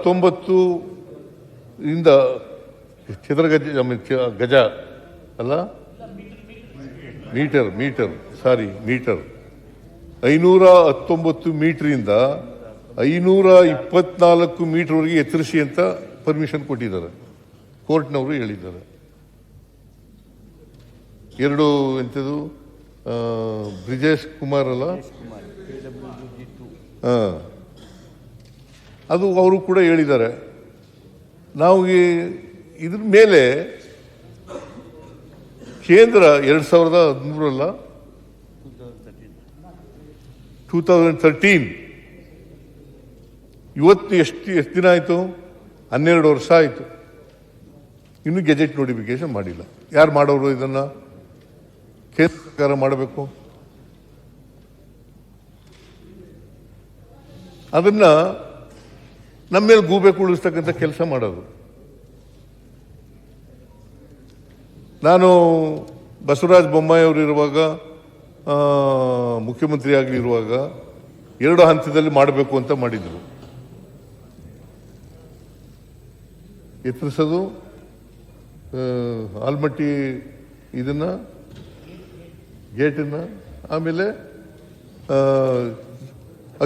ಹತ್ತೊಂಬತ್ತು ಇಂದ ಚದರ ಗಜ ಗಜ ಅಲ್ಲ? Metre metre sorry metre. ಐನೂರ ಹತ್ತೊಂಬತ್ತು ಮೀಟ್ರಿಂದ ಐನೂರ ಇಪ್ಪತ್ನಾಲ್ಕು ಮೀಟರ್ವರೆಗೆ ಎತ್ತರಿಸಿ ಅಂತ ಪರ್ಮಿಷನ್ ಕೊಟ್ಟಿದ್ದಾರೆ. ಕೋರ್ಟ್ನವರು ಹೇಳಿದ್ದಾರೆ. ಎರಡು ಎಂಥದ್ದು ಬ್ರಿಜೇಶ್ ಕುಮಾರ್ ಅಲ್ಲ? ಹಾ. ಅದು ಅವರು ಕೂಡ ಹೇಳಿದ್ದಾರೆ. ನಾವು ಈ ಇದ್ರ ಮೇಲೆ ಕೇಂದ್ರ ಎರಡು ಸಾವಿರದ ಹದಿಮೂರಲ್ಲ? ಟೂ ತೌಸಂಡ್ ತರ್ಟೀನ್ ಇವತ್ತು ಎಷ್ಟು ಎಷ್ಟು ದಿನ ಆಯಿತು? ಹನ್ನೆರಡು ವರ್ಷ ಆಯಿತು. ಇನ್ನೂ ಗೆಜೆಟ್ ನೋಟಿಫಿಕೇಶನ್ ಮಾಡಿಲ್ಲ. ಯಾರು ಮಾಡೋರು ಇದನ್ನು? ಕೇಂದ್ರ ಸರ್ಕಾರ ಮಾಡಬೇಕು. ಅದನ್ನ ನಮ್ಮ ಮೇಲೆ ಗೂಬೆ ಕುಳಿಸ್ತಕ್ಕಂಥ ಕೆಲಸ ಮಾಡೋದು. ನಾನು ಬಸವರಾಜ ಬೊಮ್ಮಾಯಿ ಅವರು ಇರುವಾಗ ಮುಖ್ಯಮಂತ್ರಿ ಆಗಲಿರುವಾಗ ಎರಡು ಹಂತದಲ್ಲಿ ಮಾಡಬೇಕು ಅಂತ ಮಾಡಿದರು. ಎತ್ತರಿಸೋದು ಆಲ್ಮಟ್ಟಿ ಇದನ್ನು, ಗೇಟನ್ನು, ಆಮೇಲೆ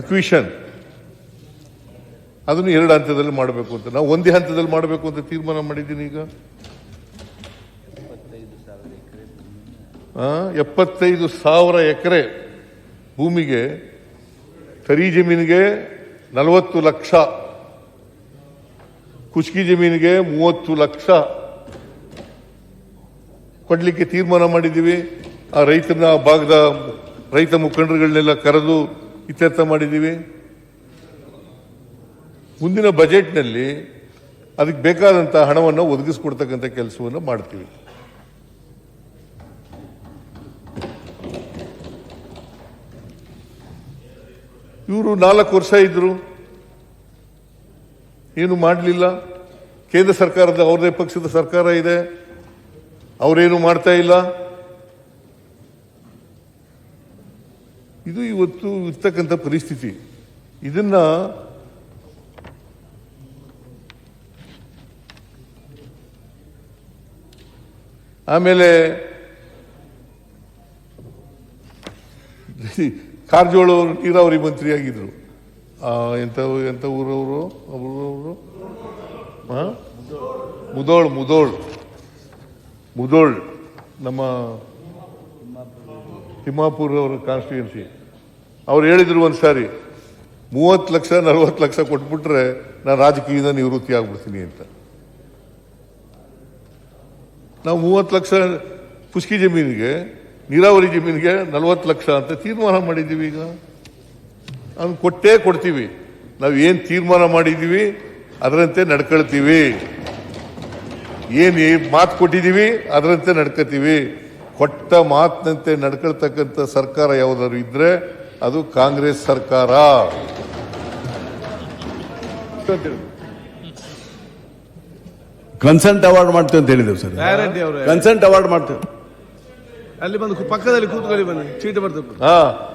ಅಕ್ವಿಷನ್. ಅದನ್ನು ಎರಡು ಹಂತದಲ್ಲಿ ಮಾಡಬೇಕು ಅಂತ. ನಾವು ಒಂದೇ ಹಂತದಲ್ಲಿ ಮಾಡಬೇಕು ಅಂತ ತೀರ್ಮಾನ ಮಾಡಿದ್ದೀನಿ ಈಗ. ಎಪ್ಪತ್ತೈದು ಸಾವಿರ ಎಕರೆ ಭೂಮಿಗೆ ಕರಿ ಜಮೀನಿಗೆ ನಲವತ್ತು ಲಕ್ಷ, ಕುಷ್ಕಿ ಜಮೀನಿಗೆ ಮೂವತ್ತು ಲಕ್ಷ ಕೊಡಲಿಕ್ಕೆ ತೀರ್ಮಾನ ಮಾಡಿದ್ದೀವಿ. ಆ ರೈತನ ಭಾಗದ ರೈತ ಮುಖಂಡರುಗಳನ್ನೆಲ್ಲ ಕರೆದು ಇತ್ಯರ್ಥ ಮಾಡಿದ್ದೀವಿ. ಮುಂದಿನ ಬಜೆಟ್ನಲ್ಲಿ ಅದಕ್ಕೆ ಬೇಕಾದಂಥ ಹಣವನ್ನು ಒದಗಿಸ್ಕೊಡ್ತಕ್ಕಂಥ ಕೆಲಸವನ್ನು ಮಾಡ್ತೀವಿ. ಇವರು ನಾಲ್ಕು ವರ್ಷ ಇದ್ರು. ಏನು ಮಾಡಲಿಲ್ಲ. ಕೇಂದ್ರ ಸರ್ಕಾರದ, ಅವರದೇ ಪಕ್ಷದ ಸರ್ಕಾರ ಇದೆ. ಅವರೇನು ಮಾಡ್ತಾ ಇಲ್ಲ. ಇದು ಇವತ್ತು ಇರ್ತಕ್ಕಂಥ ಪರಿಸ್ಥಿತಿ. ಇದನ್ನ ಆಮೇಲೆ ಕಾರಜೋಳ ಅವರು ನೀರಾವರಿ ಮಂತ್ರಿ ಆಗಿದ್ರು. ಎಂತ ಎಂತ ಊರವರು ಅವರು? ಮುದೋಳ್ ಮುದೋಳ್. ಮುದೋಳ್, ನಮ್ಮ ತಿಮ್ಮಾಪುರ್ ಅವರ ಕಾನ್ಸ್ಟಿಟ್ಯೂನ್ಸಿ ಅವ್ರು ಹೇಳಿದ್ರು ಒಂದ್ಸಾರಿ ಮೂವತ್ತು ಲಕ್ಷ, ನಲ್ವತ್ತು ಲಕ್ಷ ಕೊಟ್ಬಿಟ್ರೆ ನಾನು ರಾಜಕೀಯದ ನಿವೃತ್ತಿ ಆಗ್ಬಿಡ್ತೀನಿ ಅಂತ. ನಾವು ಮೂವತ್ತು ಲಕ್ಷ ಪುಸ್ಕಿ ಜಮೀನಿಗೆ, ನೀರಾವರಿ ಜಮೀನಿಗೆ ನಲ್ವತ್ತು ಲಕ್ಷ ಅಂತ ತೀರ್ಮಾನ ಮಾಡಿದ್ದೀವಿ ಈಗ. ಅದನ್ನು ಕೊಟ್ಟೇ ಕೊಡ್ತೀವಿ. ನಾವು ಏನು ತೀರ್ಮಾನ ಮಾಡಿದ್ದೀವಿ, ಅದರಂತೆ ನಡ್ಕೊಳ್ತೀವಿ. ಏನು ಮಾತು ಕೊಟ್ಟಿದ್ದೀವಿ, ಅದರಂತೆ ನಡ್ಕೋತೀವಿ. ಕೊಟ್ಟ ಮಾತಿನಂತೆ ನಡ್ಕೊಳ್ತಕ್ಕಂಥ ಸರ್ಕಾರ ಯಾವುದಾದ್ರು ಇದ್ರೆ ಅದು ಕಾಂಗ್ರೆಸ್ ಸರ್ಕಾರ. ಕನ್ಸೆಂಟ್ ಅವಾರ್ಡ್ ಮಾಡ್ತೇವೆ ಅಂತ ಹೇಳಿದೆವು ಸರ್. ಗ್ಯಾರಂಟಿ ಅವರು. ಕನ್ಸೆಂಟ್ ಅವಾರ್ಡ್ ಮಾಡ್ತೇವೆ. ಅಲ್ಲಿ ಬಂದು ಪಕ್ಕದಲ್ಲಿ ಕೂತ್ಕೊಳ್ಳಿ ಬನ್ನಿ. ಚೀಟಿ ಬರ್ತದೆ ಹಾ.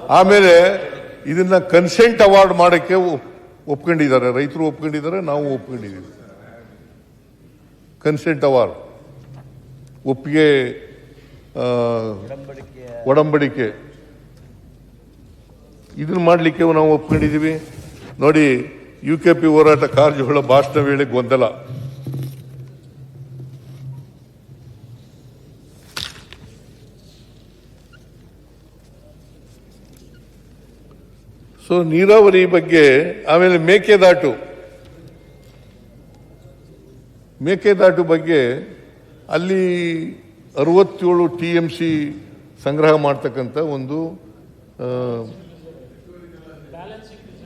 ಆಮೇಲೆ ಇದನ್ನ ಕನ್ಸೆಂಟ್ ಅವಾರ್ಡ್ ಮಾಡಕ್ಕೆ ಒಪ್- ಒಪ್ಕೊಂಡಿದ್ದಾರೆ. ರೈತರು ಒಪ್ಕೊಂಡಿದ್ದಾರೆ ನಾವು ಒಪ್ಕೊಂಡಿದ್ದೀವಿ. ಕನ್ಸೆಂಟ್ ಅವಾರ್ಡ್ ಒಪ್ಪಿಗೆ ಆ, ಒಡಂಬಡಿಕೆ. ಇದನ್ನ ಮಾಡಲಿಕ್ಕೆ ನಾವು ಒಪ್ಕೊಂಡಿದ್ದೀವಿ. ನೋಡಿ ಯು ಕೆ ಪಿ ಹೋರಾಟ ಕಾರಜೋಳ ಭಾಷಣ ವೇಳೆ ಗೊಂದಲ. ಸೊ ನೀರಾವರಿ ಬಗ್ಗೆ ಆಮೇಲೆ ಮೇಕೆದಾಟು ಮೇಕೆದಾಟು ಬಗ್ಗೆ ಅಲ್ಲಿ ಅರವತ್ತೇಳು ಟಿ ಎಂ ಸಿ ಸಂಗ್ರಹ ಮಾಡ್ತಕ್ಕಂಥ ಒಂದು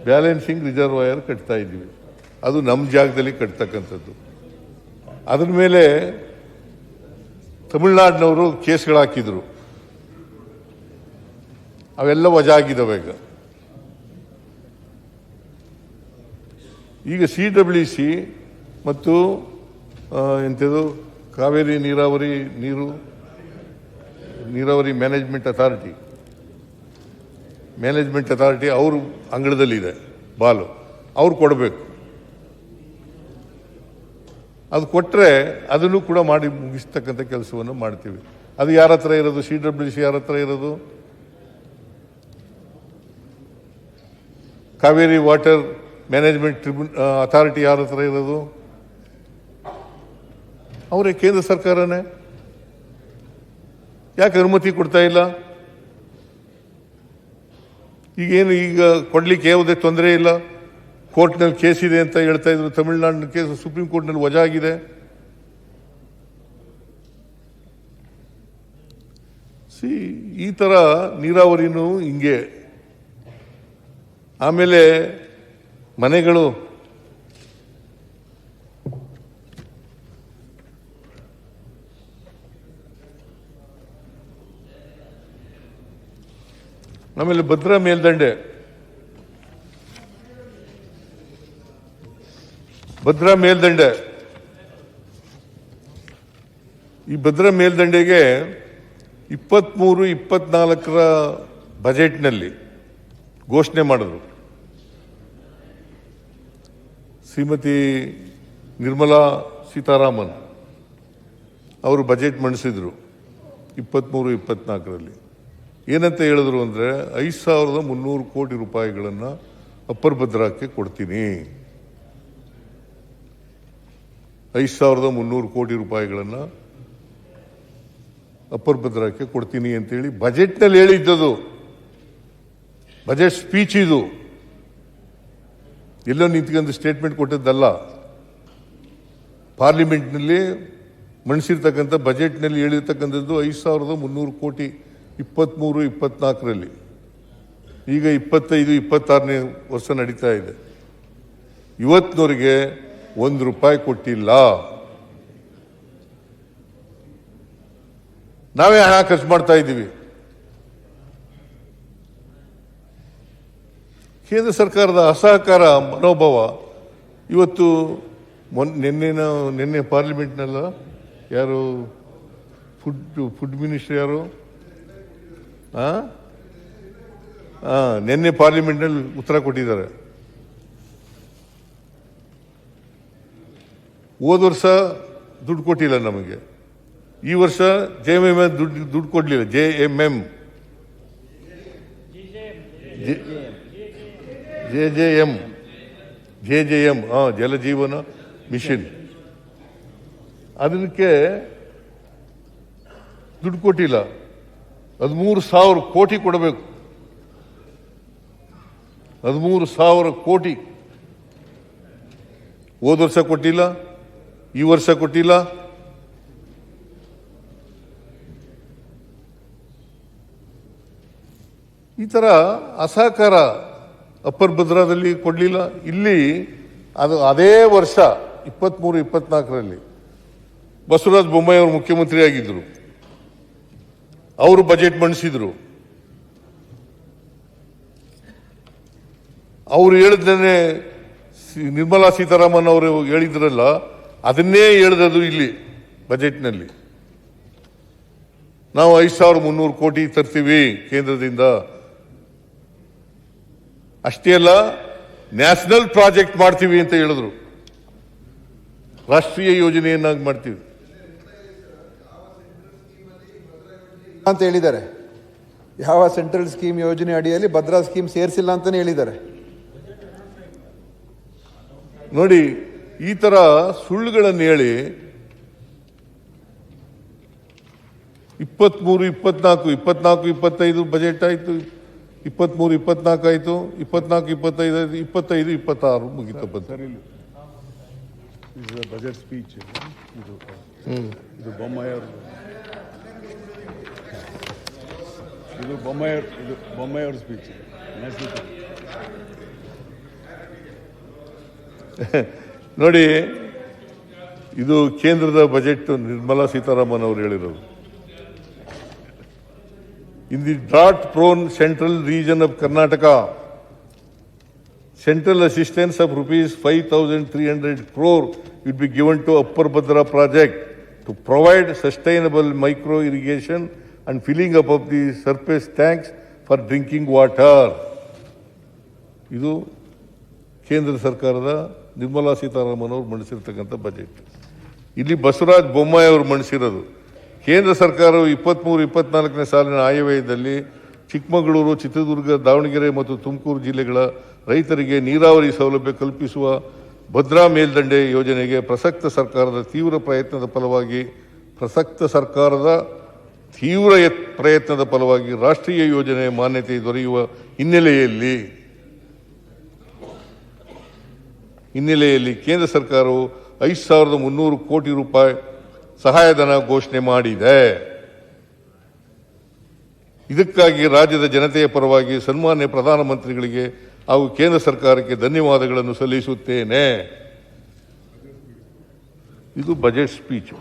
ಬ್ಯಾಲೆನ್ಸಿಂಗ್ ರಿಸರ್ವಾಯರ್ ಕಟ್ತಾ ಇದ್ದೀವಿ. ಅದು ನಮ್ಮ ಜಾಗದಲ್ಲಿ ಕಟ್ತಕ್ಕಂಥದ್ದು. ಅದ್ರ ಮೇಲೆ ತಮಿಳ್ನಾಡಿನವರು ಕೇಸ್ಗಳು ಹಾಕಿದ್ರು. ಅವೆಲ್ಲ ವಜಾ ಆಗಿದ್ದಾವೆ ಈಗ. ಈಗ ಸಿ ಡಬ್ಲ್ಯೂ ಸಿ ಮತ್ತು ಎಂಥದು ಎಂಥದ್ದು ಕಾವೇರಿ ನೀರಾವರಿ ನೀರು, ನೀರಾವರಿ ಮ್ಯಾನೇಜ್ಮೆಂಟ್ ಅಥಾರಿಟಿ. ಮ್ಯಾನೇಜ್ಮೆಂಟ್ ಅಥಾರಿಟಿ ಅವರು ಅಂಗಳದಲ್ಲಿದೆ, ಬಾಲು. ಅವ್ರು ಕೊಡಬೇಕು. ಅದು ಕೊಟ್ಟರೆ ಅದನ್ನು ಕೂಡ ಮಾಡಿ ಮುಗಿಸ್ತಕ್ಕಂಥ ಕೆಲಸವನ್ನು ಮಾಡ್ತೀವಿ. ಅದು ಯಾರ ಹತ್ರ ಇರೋದು? ಸಿ ಡಬ್ಲ್ಯೂ ಸಿ ಯಾರ ಹತ್ರ ಇರೋದು? Kaveri water management tribunal authority ಯಾರ ಹತ್ರ ಇರೋದು? ಅವರೇ ಕೇಂದ್ರ ಸರ್ಕಾರನೇ? ಯಾಕೆ ಅನುಮತಿ ಕೊಡ್ತಾ ಇಲ್ಲ? ಈಗೇನು ಈಗ ಕೊಡ್ಲಿಕ್ಕೆ ಯಾವುದೇ ತೊಂದರೆ ಇಲ್ಲ? ಕೋರ್ಟ್ನಲ್ಲಿ ಕೇಸ್ ಇದೆ ಅಂತ ಹೇಳ್ತಾ ಇದ್ರು. ತಮಿಳುನಾಡಿನ ಕೇಸ್ ಸುಪ್ರೀಂ ಕೋರ್ಟ್ನಲ್ಲಿ ವಜಾ ಆಗಿದೆ ಸಿ, ಈ ಥರ ನೀರಾವರಿನೂ ಹಿಂಗೆ. ಆಮೇಲೆ ಮನೆಗಳು. ಆಮೇಲೆ ಭದ್ರಾ ಮೇಲ್ದಂಡೆ. ಭದ್ರಾ ಮೇಲ್ದಂಡೆ. ಈ ಭದ್ರಾ ಮೇಲ್ದಂಡೆಗೆ ಇಪ್ಪತ್ತ್ಮೂರು ಇಪ್ಪತ್ನಾಲ್ಕರ ಬಜೆಟ್ನಲ್ಲಿ ಘೋಷಣೆ ಮಾಡಿದ್ರು. ಶ್ರೀಮತಿ ನಿರ್ಮಲಾ ಸೀತಾರಾಮನ್ ಅವರು ಬಜೆಟ್ ಮಂಡಿಸಿದರು ಇಪ್ಪತ್ತ್ಮೂರು ಇಪ್ಪತ್ನಾಲ್ಕರಲ್ಲಿ. ಏನಂತ ಹೇಳಿದ್ರು ಅಂದರೆ, ಐದು ಸಾವಿರದ ಮುನ್ನೂರು ಕೋಟಿ ರೂಪಾಯಿಗಳನ್ನು ಅಪ್ಪರ್ ಭದ್ರಾಕ್ಕೆ ಕೊಡ್ತೀನಿ. ಐದು ಸಾವಿರದ ಮುನ್ನೂರು ಕೋಟಿ ರೂಪಾಯಿಗಳನ್ನು ಅಪ್ಪರ್ ಭದ್ರಾಕ್ಕೆ ಕೊಡ್ತೀನಿ ಅಂತೇಳಿ ಬಜೆಟ್ನಲ್ಲಿ ಹೇಳಿದ್ದದು. ಬಜೆಟ್ ಸ್ಪೀಚ್ ಇದು. ಎಲ್ಲೋ ನಿಂತ್ಕೊಂಡು ಸ್ಟೇಟ್ಮೆಂಟ್ ಕೊಟ್ಟದ್ದಲ್ಲ. ಪಾರ್ಲಿಮೆಂಟ್ನಲ್ಲಿ ಮಂಡಿಸಿರ್ತಕ್ಕಂಥ ಬಜೆಟ್ನಲ್ಲಿ ಹೇಳಿರ್ತಕ್ಕಂಥದ್ದು ಐದು ಸಾವಿರದ ಮುನ್ನೂರು ಕೋಟಿ ಇಪ್ಪತ್ತ್ಮೂರು ಇಪ್ಪತ್ನಾಲ್ಕರಲ್ಲಿ. ಈಗ ಇಪ್ಪತ್ತೈದು, ಇಪ್ಪತ್ತಾರನೇ ವರ್ಷ ನಡೀತಾ ಇದೆ. ಇವತ್ತಿನವರಿಗೆ ಒಂದು ರೂಪಾಯಿ ಕೊಟ್ಟಿಲ್ಲ. ನಾವೇ ಹಣ ಖರ್ಚು ಮಾಡ್ತಾ ಇದ್ದೀವಿ. ಕೇಂದ್ರ ಸರ್ಕಾರದ ಅಸಹಕಾರ ಮನೋಭಾವ ಇವತ್ತು ಮೊನ್ ನಿನ್ನೆನ ನಿನ್ನೆ ಪಾರ್ಲಿಮೆಂಟ್ನೆಲ್ಲ ಯಾರು ಫುಡ್ ಫುಡ್ ಮಿನಿಸ್ಟರ್ ಯಾರು? ಹಾಂ ಹಾಂ ನಿನ್ನೆ ಪಾರ್ಲಿಮೆಂಟ್ನಲ್ಲಿ ಉತ್ತರ ಕೊಟ್ಟಿದ್ದಾರೆ. ಹೋದ ವರ್ಷ ದುಡ್ಡು ಕೊಟ್ಟಿಲ್ಲ ನಮಗೆ. ಈ ವರ್ಷ ಜೆ ಎಂ ಎಂ ದುಡ್ಡು ದುಡ್ಡು ಕೊಡಲಿಲ್ಲ, J M M. J J M. J J M ಹಾಂ ಜಲಜೀವನ ಮಿಷನ್. ಅದಕ್ಕೆ ದುಡ್ಡು ಕೊಟ್ಟಿಲ್ಲ. ಹದಿಮೂರು ಸಾವಿರ ಕೋಟಿ ಕೊಡಬೇಕು. ಹದಿಮೂರು ಸಾವಿರ ಕೋಟಿ ಹೋದ ವರ್ಷ ಕೊಟ್ಟಿಲ್ಲ, ಈ ವರ್ಷ ಕೊಟ್ಟಿಲ್ಲ. ಈ ಥರ ಅಸಹಕಾರ ಅಪ್ಪರ್ ಭದ್ರಾದಲ್ಲಿ ಕೊಡಲಿಲ್ಲ. ಇಲ್ಲಿ ಅದು ಅದೇ ವರ್ಷ ಇಪ್ಪತ್ತ್ಮೂರು ಇಪ್ಪತ್ನಾಲ್ಕರಲ್ಲಿ ಬಸವರಾಜ ಬೊಮ್ಮಾಯಿ ಅವರು ಮುಖ್ಯಮಂತ್ರಿ ಆಗಿದ್ದರು ಅವರು ಬಜೆಟ್ ಮಂಡಿಸಿದ್ರು. ಅವರು ಹೇಳಿದ್ದೇನೆ ಸಿ- ನಿರ್ಮಲಾ ಸೀತಾರಾಮನ್ ಅವರು ಹೇಳಿದ್ರಲ್ಲ, ಅದನ್ನೇ ಹೇಳಿದದು ಇಲ್ಲಿ, ಬಜೆಟ್ನಲ್ಲಿ. ನಾವು ಐದು ಸಾವಿರ ಮುನ್ನೂರು ಕೋಟಿ ತರ್ತೀವಿ ಕೇಂದ್ರದಿಂದ. ಅಷ್ಟೇ ಅಲ್ಲ ನ್ಯಾಷನಲ್ ಪ್ರಾಜೆಕ್ಟ್ ಮಾಡ್ತೀವಿ ಅಂತ ಹೇಳಿದ್ರು. ರಾಷ್ಟ್ರೀಯ ಯೋಜನೆಯನ್ನಾಗಿ ಮಾಡ್ತೀವಿ. ಅಂತ ಹೇಳಿದ್ದಾರೆ. ಯಾವ ಸೆಂಟ್ರಲ್ ಸ್ಕೀಮ್ ಯೋಜನೆ ಅಡಿಯಲ್ಲಿ ಭದ್ರಾ ಸ್ಕೀಮ್ ಸೇರಿಸಿಲ್ಲ ಅಂತಲೇ ಹೇಳಿದ್ದಾರೆ. ನೋಡಿ ಈ ತರ ಸುಳ್ಳುಗಳನ್ನು ಹೇಳಿ ಇಪ್ಪತ್ಮೂರು ಇಪ್ಪತ್ನಾಲ್ಕು ಇಪ್ಪತ್ನಾಲ್ಕು ಇಪ್ಪತ್ತೈದು ಬಜೆಟ್ ಆಯ್ತು. ಇಪ್ಪತ್ಮೂರು ಇಪ್ಪತ್ನಾಲ್ಕು ಆಯ್ತು. ಇಪ್ಪತ್ನಾಲ್ಕು ಇಪ್ಪತ್ತೈದು ಆಯಿತು. ಇಪ್ಪತ್ತೈದು ಇಪ್ಪತ್ತಾರು ಮುಗಿತ ಬಂತು. ಬಜೆಟ್ ಸ್ಪೀಚ್ ಇದು ಇದು ಬೊಮ್ಮಾಯಿ ಅವ್ರ ಇದು ಬೊಮ್ಮಾಯಿ ಇದು ಬೊಮ್ಮಾಯಿ ಅವ್ರ ಸ್ಪೀಚ್ ನೋಡಿ ಇದು ಕೇಂದ್ರದ ಬಜೆಟ್ ನಿರ್ಮಲಾ ಸೀತಾರಾಮನ್ ಅವರು ಹೇಳಿರೋದು. ಇನ್ the drought-prone central region of Karnataka, central assistance of rupees 5,300 crore will be given to Upper Bhadra project to provide sustainable micro irrigation and filling up of the surface tanks for drinking water. ಇದು ಕೇಂದ್ರ ಸರ್ಕಾರದ ನಿರ್ಮಲಾ ಸೀತಾರಾಮನ್ ಅವರು ಮಂಡಿಸಿರ್ತಕ್ಕಂಥ budget ಇಲ್ಲಿ ಬಸವರಾಜ್ ಬೊಮ್ಮಾಯಿ ಅವರು ಮಂಡಿಸಿರೋದು ಕೇಂದ್ರ ಸರ್ಕಾರವು ಇಪ್ಪತ್ತ್ಮೂರು ಇಪ್ಪತ್ನಾಲ್ಕನೇ ಸಾಲಿನ ಆಯವ್ಯಯದಲ್ಲಿ ಚಿಕ್ಕಮಗಳೂರು, ಚಿತ್ರದುರ್ಗ, ದಾವಣಗೆರೆ ಮತ್ತು ತುಮಕೂರು ಜಿಲ್ಲೆಗಳ ರೈತರಿಗೆ ನೀರಾವರಿ ಸೌಲಭ್ಯ ಕಲ್ಪಿಸುವ ಭದ್ರಾ ಮೇಲ್ದಂಡೆ ಯೋಜನೆಗೆ ಪ್ರಸಕ್ತ ಸರ್ಕಾರದ ತೀವ್ರ ಪ್ರಯತ್ನದ ಫಲವಾಗಿ, ಪ್ರಸಕ್ತ ಸರ್ಕಾರದ ತೀವ್ರ ಯತ್- ಪ್ರಯತ್ನದ ಫಲವಾಗಿ ರಾಷ್ಟ್ರೀಯ ಯೋಜನೆ ಮಾನ್ಯತೆ ದೊರೆಯುವ ಹಿನ್ನೆಲೆಯಲ್ಲಿ ಹಿನ್ನೆಲೆಯಲ್ಲಿ ಕೇಂದ್ರ ಸರ್ಕಾರವು ಐದು ಸಾವಿರದ ಮುನ್ನೂರು ಕೋಟಿ ರೂಪಾಯಿ ಸಹಾಯಧನ ಘೋಷಣೆ ಮಾಡಿದೆ. ಇದಕ್ಕಾಗಿ ರಾಜ್ಯದ ಜನತೆಯ ಪರವಾಗಿ ಸನ್ಮಾನ್ಯ ಪ್ರಧಾನಮಂತ್ರಿಗಳಿಗೆ ಹಾಗೂ ಕೇಂದ್ರ ಸರ್ಕಾರಕ್ಕೆ ಧನ್ಯವಾದಗಳನ್ನು ಸಲ್ಲಿಸುತ್ತೇನೆ. ಇದು ಬಜೆಟ್ ಸ್ಪೀಚ್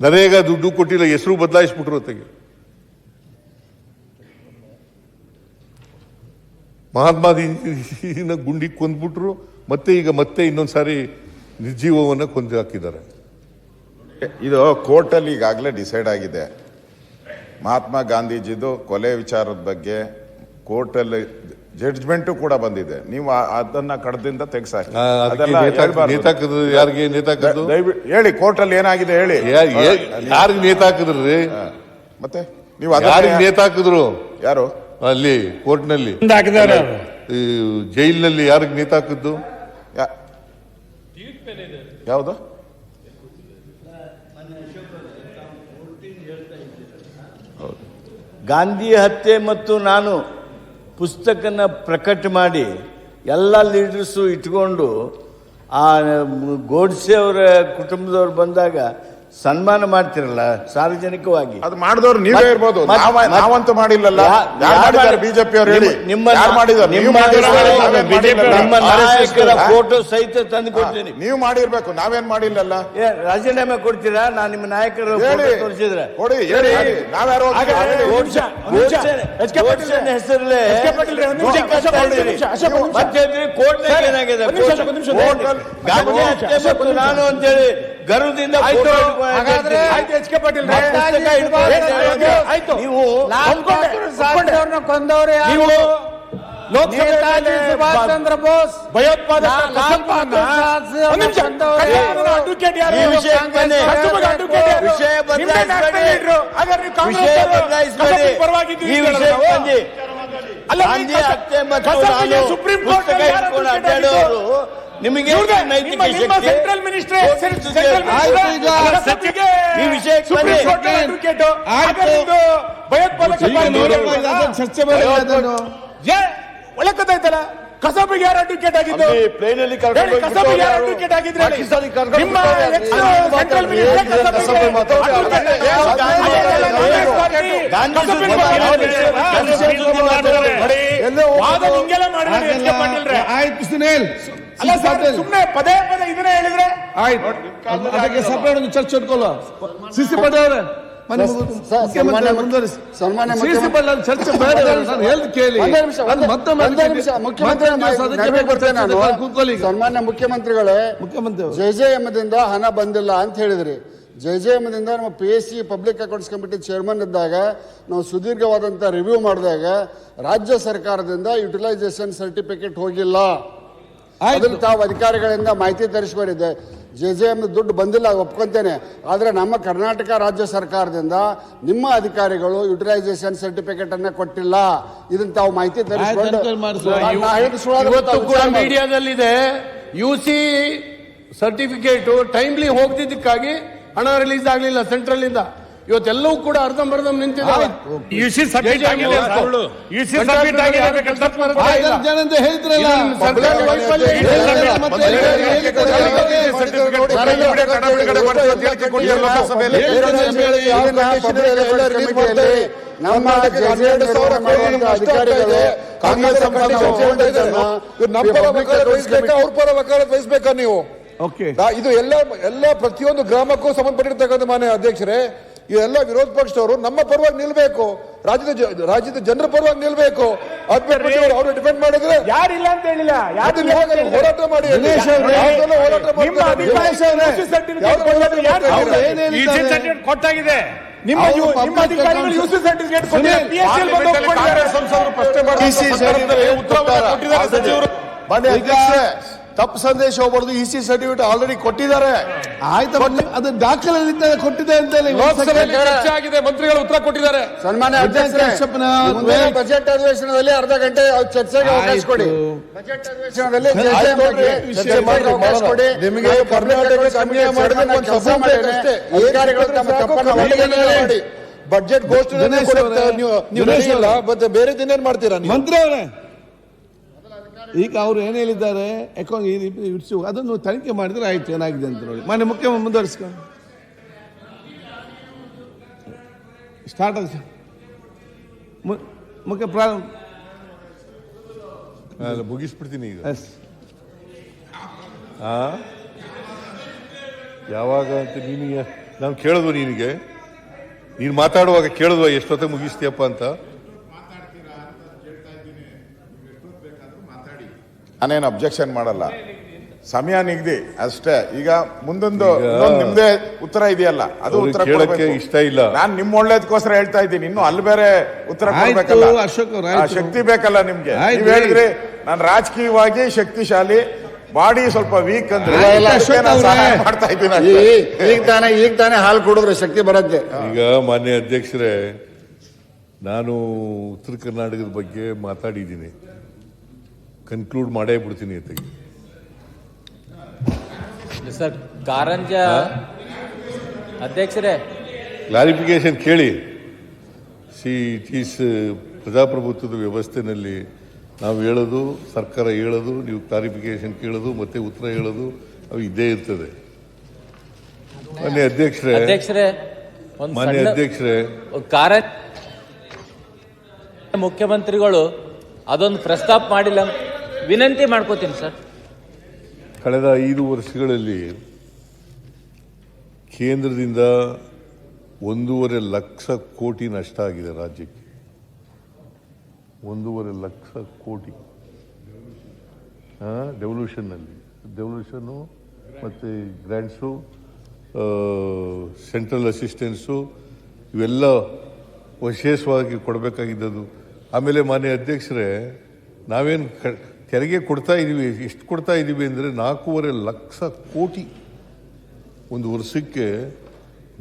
ನರೇಗಾ ದುಡ್ಡು ಕೊಟ್ಟಿಲ್ಲ, ಹೆಸರು ಬದಲಾಯಿಸ್ಬಿಟ್ರು ತೆಗೆ ಮಹಾತ್ಮ ಗಾಂಧೀಜಿನ ಗುಂಡಿ ಕೊಂದ್ಬಿಟ್ರು ಮತ್ತೆ ಈಗ ಮತ್ತೆ ಇನ್ನೊಂದು ಸಾರಿ ನಿರ್ಜೀವವನ್ನು ಕೊಂದು ಹಾಕಿದ್ದಾರೆ. ಇದು ಕೋರ್ಟಲ್ಲಿ ಈಗಾಗಲೇ ಡಿಸೈಡ್ ಆಗಿದೆ. ಮಹಾತ್ಮ ಗಾಂಧೀಜಿದು ಕೊಲೆ ವಿಚಾರದ ಬಗ್ಗೆ ಕೋರ್ಟಲ್ಲಿ ಜಡ್ಜ್ಮೆಂಟು ಕೂಡ ಬಂದಿದೆ. ನೀವು ಅದನ್ನ ಕಡದಿಂದ ತೆಗ್ಸಾಕಿ. ಆ, ಅದಕ್ಕೆ ಅದೆಲ್ಲ ನೇತಾಕ- ಹೇಳ್ಬಾರ್ದು. ನೇತಾಕದು ಯಾರಿಗೆ ನೇತಾಕದು ದಯವಿಟ್ಟು ಹೇಳಿ ಕೋರ್ಟಲ್ಲಿ ಏನಾಗಿದೆ ಹೇಳಿ. ಯಾರಿಗೆ ನೇತಾಕಿದ್ರಿ. ಮತ್ತೆ ನೀವು ಯಾರಿಗೆ ನೇತಾಕಿದ್ರು? ಯಾರು? ಅಲ್ಲಿ ಕೋರ್ಟ್ನಲ್ಲಿ. ಈ ಜೈಲಿನಲ್ಲಿ ಯಾರಿಗೆ ನೇತಾಕಿದ್ದು ಯಾವುದು? ಗಾಂಧಿ ಹತ್ಯೆ ಮತ್ತು ನಾನು ಪುಸ್ತಕನ ಪ್ರಕಟ ಮಾಡಿ ಎಲ್ಲ ಲೀಡರ್ಸು ಇಟ್ಕೊಂಡು ಆ ಗೋಡ್ಸೆ ಅವರ ಕುಟುಂಬದವ್ರು ಬಂದಾಗ ಸನ್ಮಾನ ಮಾಡ್ತಿರಲ್ಲ ಸಾರ್ವಜನಿಕವಾಗಿ ಅದು ಮಾಡಿದವ್ರು ನೀವೇ ಇರ್ಬೋದು ನಾವಂತೂ ಮಾಡಿಲ್ಲಲ್ಲ ಬಿಜೆಪಿ ಅವರು ಹೇಳಿ ನಿಮ್ಮ- ಫೋಟೋ ಸಹಿತ ತಂದು ಕೊಡ್ತೀನಿ ನೀವು ಮಾಡಿರ್ಬೇಕು ನಾವೇನ್ ಮಾಡಿಲ್ಲಲ್ಲ ರಾಜೀನಾಮೆ ಕೊಡ್ತೀರಾ ನಾನು ನಿಮ್ಮ ನಾಯಕರ ತೋರಿಸಿದ್ರೆ ಕೊಡಿ ಹೇಳಿ ನಾವ್ಯಾರೋ ಹೆಸರಲ್ಲೇ ಮತ್ತೆ ಏನಾಗಿದೆ ನಾನು ಅಂತೇಳಿ ಗರ್ವದಿಂದ photo ಇಟ್ಕೊಂಡು ಹಾಕಿರ್ತೀನಿ. ಆ ಪುಸ್ತಕ ಇಟ್ಕೊಂಡು ನೀವು ಕೊಂದವ್ರೆ ನೀವು ನೇತಾಜಿ ಸುಭಾಷ್ ಚಂದ್ರ ಬೋಸ್. ಭಯೋತ್ಪಾದಕ ಈ ವಿಷಯ ವಿಷಯ ವಿಷಯ ವಿಷಯ ನಿಮಗೆ ಸೆಂಟ್ರಲ್ ಮಿನಿಸ್ಟರ್ ಈ ಬನ್ನಿ ಚರ್ಚೆ ಒಳ್ಳೆ ಕಥಾಯ್ತಲ್ಲ ಕಸಬಿಗೆ ಯಾರು ಅಡ್ವೊಕೇಟ್ ಆಗಿದ್ದು ಪ್ಲೇನಲ್ಲಿ ಹೇಳಿ, ಕಸಬಿಗೆ ಯಾರು ಅಡ್ವೊಕೇಟ್ ಆಗಿದ್ರು ನಿಮ್ಮ ಸೆಂಟ್ರಲ್ ಮಿನಿಸ್ಟರ್ ವಾದ ಹಿಂಗೆಲ್ಲ ಮಾಡಿದ್ರೆ ಆಯ್ತು ಸುನೇಲ್ ಅಲ್ಲ ಸರ್ ಸುಮ್ನೆ ಪದೇ ಪದೇ ಇದನ್ನೇ ಹೇಳಿದ್ರೆ ಆಯ್ತು. ಅದಕ್ಕೆ ಸಪರೇಟ್ ಒಂದು ಚರ್ಚೆ ಇಟ್ಕೊಳ್ಳೋ ಸಿಸಿ ಸನ್ಮಾನ್ಯ ಮುಖ್ಯಮಂತ್ರಿಗಳೇ ಮುಖ್ಯಮಂತ್ರಿ. ಜೆ ಜೆ ದಿಂದ ಹಣ ಬಂದಿಲ್ಲ ಅಂತ ಹೇಳಿದ್ರಿ. ಜೆ ಜೆ ಎಮ್ದಿಂದ ನಮ್ಮ P S C public accounts committee chairman ಇದ್ದಾಗ ನಾವು ಸುದೀರ್ಘವಾದಂಥ ರಿವ್ಯೂ ಮಾಡಿದಾಗ ರಾಜ್ಯ ಸರ್ಕಾರದಿಂದ ಯುಟಿಲೈಸೇಷನ್ ಸರ್ಟಿಫಿಕೇಟ್ ಹೋಗಿಲ್ಲ. ಅದನ್ನು ತಾವು ಅಧಿಕಾರಿಗಳಿಂದ ಮಾಹಿತಿ ತರಿಸ್ಕೊಂಡಿದ್ದೆ ಜೆ ಜೆ ಎಂ ದುಡ್ಡು ಬಂದಿಲ್ಲ ಒಪ್ಕೊಂತೇನೆ. ಆದರೆ ನಮ್ಮ ಕರ್ನಾಟಕ ರಾಜ್ಯ ಸರ್ಕಾರದಿಂದ ನಿಮ್ಮ ಅಧಿಕಾರಿಗಳು ಯುಟಿಲೈಸೇಷನ್ ಸರ್ಟಿಫಿಕೇಟ್ ಅನ್ನ ಕೊಟ್ಟಿಲ್ಲ. ಇದನ್ನ ತಾವು ಮಾಹಿತಿ ತರಿಸ್ಕೊಂಡು. ಮೀಡಿಯಾದಲ್ಲಿದೆ. ಯು ಸಿ ಸರ್ಟಿಫಿಕೇಟ್ ಟೈಮ್ಲಿ ಹೋಗ್ತಿದ್ದಕ್ಕಾಗಿ ಹಣ ರಿಲೀಸ್ ಆಗಲಿಲ್ಲ ಸೆಂಟ್ರಲ್ ಇಂದ. ಇವತ್ತೆಲ್ಲವೂ ಕೂಡ ಅರ್ಧಂಬರ್ಧಂ ಬರ್ದಂ ಯುಸಿ ಸಬ್ಮಿಟ್ ಆಗಿದೆ ಯುಸಿ ಸಬ್ಮಿಟ್ ಆಗಿದೆ. ಜನ ಅಂತ ಹೇಳ್ತಿರಲ್ಲ ನಮ್ಮ ಅಧಿಕಾರಿಗಳು ಕಾಂಗ್ರೆಸ್ ಅವ್ರ ಪರ ವಕಾಲತ್ ವಹಿಸ್ಬೇಕಾ? ನೀವು? ಓಕೆ. ಇದು ಎಲ್ಲ ಎಲ್ಲ ಪ್ರತಿಯೊಂದು ಗ್ರಾಮಕ್ಕೂ ಸಂಬಂಧಪಟ್ಟಿರ್ತಕ್ಕಂಥ ಮಾನ್ಯ ಅಧ್ಯಕ್ಷರೇ ಇದೆಲ್ಲ ವಿರೋಧ ಪಕ್ಷದವರು ನಮ್ಮ ಪರವಾಗಿ ನಿಲ್ಬೇಕು. ರಾಜ್ಯದ ರಾಜ್ಯದ ಜನರ ಪರವಾಗಿ ನಿಲ್ಬೇಕು. ಅವರು ಡಿಪೆಂಡ್ ಮಾಡಿದ್ರೆ ಯಾರಿಲ್ಲ ಅಂತ ಹೇಳಿಲ್ಲ. ಹೋರಾಟ ಮಾಡಿ ಹೋರಾಟ ಕೊಟ್ಟಾಗಿದೆ. ನಿಮ್ಮ ನಿಮ್ಮ ಅಧಿಕಾರಿಗಳು ಯುಸಿ ಸರ್ಟಿಫಿಕೇಟ್ ಕೊಟ್ಟಿದ್ದಾರೆ. ಸಂಸದರು ಪ್ರಶ್ನೆ ಮಾಡಿದ್ರೆ ಉತ್ತರ ಕೊಟ್ಟಿದ್ದಾರೆ ಸಚಿವರು. ತಪ್ಪು ಸಂದೇಶ ಹೋಗ್ಬಾರ್ದು ಇ ಸಿ ಸರ್ಟಿಫಿಕೇಟ್ ಆಲ್ರೆಡಿ ಕೊಟ್ಟಿದ್ದಾರೆ. ಆಯ್ತು ಅದು ದಾಖಲೆಯಲ್ಲಿ ಕೊಟ್ಟಿದೆ ಅಂತ ಹೇಳಿ ಲೋಕಸಭೆ ಚರ್ಚೆ ಆಗಿದೆ ಮಂತ್ರಿಗಳು ಉತ್ತರ ಕೊಟ್ಟಿದ್ದಾರೆ. ಸನ್ಮಾನ್ಯ ಕಶ್ಯಪ್ನ ಬಜೆಟ್ ಅಧಿವೇಶನದಲ್ಲಿ ಅರ್ಧ ಗಂಟೆ ಚರ್ಚೆಗೆ ಅವಕಾಶ ಕೊಡಿ. ಬಜೆಟ್ ಅಧಿವೇಶನದಲ್ಲಿ ನಿಮಗೆ ಕರ್ನಾಟಕ ಮಾಡಿದ್ರೆ ಒಂದು ಸಭೆ ಮಾಡಿದ್ರೆ. ಅಧಿಕಾರಿಗಳು ತಮ್ಮ ತಪ್ಪನ್ನು ಮಾಡಿ. ಘೋಷಣೆ ನೀವು. ಬೇರೆ ದಿನ ಏನ್ ಮಾಡ್ತೀರಾ ಮಂತ್ರಿ ಅವರೇ. ಈಗ ಅವರು ಏನು ಹೇಳಿದ್ದಾರೆ? ಅಕೌಂಟ್ ಇಡ್ಸು ಅದನ್ನು ತನಿಖೆ ಮಾಡಿದ್ರೆ ಆಯ್ತು ಏನಾಗಿದೆ ಅಂತ ನೋಡಿ. ಮನೆ ಮುಖ್ಯ ಮುಂದುವರಿಸ್ಕೊಂಡು ಸ್ಟಾರ್ಟ್ ಆಗ ಮುಖ್ಯ ಪ್ರಾರಂಭ ಮುಗಿಸ್ಬಿಡ್ತೀನಿ ಈಗ. ಯಾವಾಗ ಅಂತ ನೀನು ನಾನು ಕೇಳಿದ್ವು ನಿನಗೆ. ನೀನು ಮಾತಾಡುವಾಗ ಕೇಳಿದ್ವ ಎಷ್ಟೊತ್ತಿಗೆ ಮುಗಿಸ್ತೀಯಪ್ಪ ಅಂತ. ನಾನೇನು ಅಬ್ಜೆಕ್ಷನ್ ಮಾಡಲ್ಲ. ಸಮಯ ನಿಗದಿ. ಅಷ್ಟೇ. ಈಗ ಮುಂದೊಂದು ಇನ್ನೊಂದು ನಿಮ್ದೇ ಉತ್ತರ ಇದೆಯಲ್ಲ ಅದು ಅವ್ರಿಗೆ ಉತ್ತರ ಕೇಳಕ್ಕೆ ಕೊಡ್ಬೇಕು. ಇಷ್ಟ ಇಲ್ಲ. ನಾನ್ ನಿಮ್ ಒಳ್ಳೇದಕ್ಕೋಸ್ಕರ ಹೇಳ್ತಾ ಇದ್ದೀನಿ. ಇನ್ನು ಅಲ್ಲಿ ಬೇರೆ ಉತ್ತರ ಆಯ್ತು, ಕೊಡ್ಬೇಕಲ್ಲ. ಅಶೋಕ್ ಅವ್ರೆ, ಆ ಶಕ್ತಿ ಬೇಕಲ್ಲ ನಿಮ್ಗೆ. ಆಯ್ತು, ನೀವ್ ಹೇಳಿದ್ರಿ ನಾನು ರಾಜಕೀಯವಾಗಿ ಶಕ್ತಿಶಾಲಿ ಬಾಡಿ ಸ್ವಲ್ಪ ವೀಕ್ ಅಂದ್ರೆ ಆಯ್ತು, ಅದಕ್ಕೆ ಅಶೋಕ್ ನಾನ್ ಸಹಾಯ ಮಾಡ್ತಾ ಇದ್ದೀನಿ ಈ- ಈಗ ತಾನೇ ಈಗ ತಾನೇ ಹಾಲು ಕುಡಿದ್ರೆ ಶಕ್ತಿ ಬರುತ್ತೆ. ಈಗ ಮಾನ್ಯ ಅಧ್ಯಕ್ಷರೇ ನಾನು ಉತ್ತರ ಕರ್ನಾಟಕದ ಬಗ್ಗೆ ಮಾತಾಡಿದ್ದೀನಿ. ಕನ್ಕ್ಲೂಡ್ ಮಾಡೇ ಬಿಡ್ತೀನಿ ಎಸ್ ಸರ್ ಕಾರಂಜ ಅಧ್ಯಕ್ಷರೇ. ಕ್ಲಾರಿಫಿಕೇಶನ್ ಕೇಳಿ. ಸಿ ಇಟ್ ಈಸ್ ಪ್ರಜಾಪ್ರಭುತ್ವದ ವ್ಯವಸ್ಥೆನಲ್ಲಿ ನಾವು ಹೇಳೋದು ಸರ್ಕಾರ ಹೇಳೋದು ನೀವು ಕ್ಲಾರಿಫಿಕೇಶನ್ ಕೇಳೋದು ಮತ್ತೆ ಉತ್ತರ ಹೇಳೋದು ಅವು ಇದ್ದೇ ಇರ್ತದೆ. ಮಾನ್ಯ ಅಧ್ಯಕ್ಷರೇ. ಅಧ್ಯಕ್ಷರೇ ಮಾನ್ಯ ಅಧ್ಯಕ್ಷರೇ. ಕಾರ ಮುಖ್ಯಮಂತ್ರಿಗಳು ಅದೊಂದು ಪ್ರಸ್ತಾಪ ಮಾಡಿಲ್ಲ. ವಿನಂತಿ ಮಾಡ್ಕೋತೀನಿ ಸರ್. ಕಳೆದ ಐದು ವರ್ಷಗಳಲ್ಲಿ ಕೇಂದ್ರದಿಂದ ಒಂದೂವರೆ ಲಕ್ಷ ಕೋಟಿ ನಷ್ಟ ಆಗಿದೆ ರಾಜ್ಯಕ್ಕೆ. ಒಂದೂವರೆ ಲಕ್ಷ ಕೋಟಿ. ಡೆವಲ್ಯೂಷನ್ನಲ್ಲಿ ಡೆವಲ್ಯೂಷನ್ನು ಮತ್ತು ಗ್ರ್ಯಾಂಡ್ಸು ಸೆಂಟ್ರಲ್ ಅಸಿಸ್ಟೆನ್ಸು ಇವೆಲ್ಲ ವಿಶೇಷವಾಗಿ ಕೊಡಬೇಕಾಗಿದ್ದದು ಆಮೇಲೆ ಮಾನ್ಯ ಅಧ್ಯಕ್ಷರೇ, ನಾವೇನು ತೆರಿಗೆ ಕೊಡ್ತಾ ಇದ್ದೀವಿ ಎಷ್ಟು ಕೊಡ್ತಾ ಇದ್ದೀವಿ ಅಂದರೆ ನಾಲ್ಕೂವರೆ ಲಕ್ಷ ಕೋಟಿ. ಒಂದು ವರ್ಷಕ್ಕೆ